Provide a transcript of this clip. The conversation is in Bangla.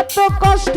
এত কষ্ট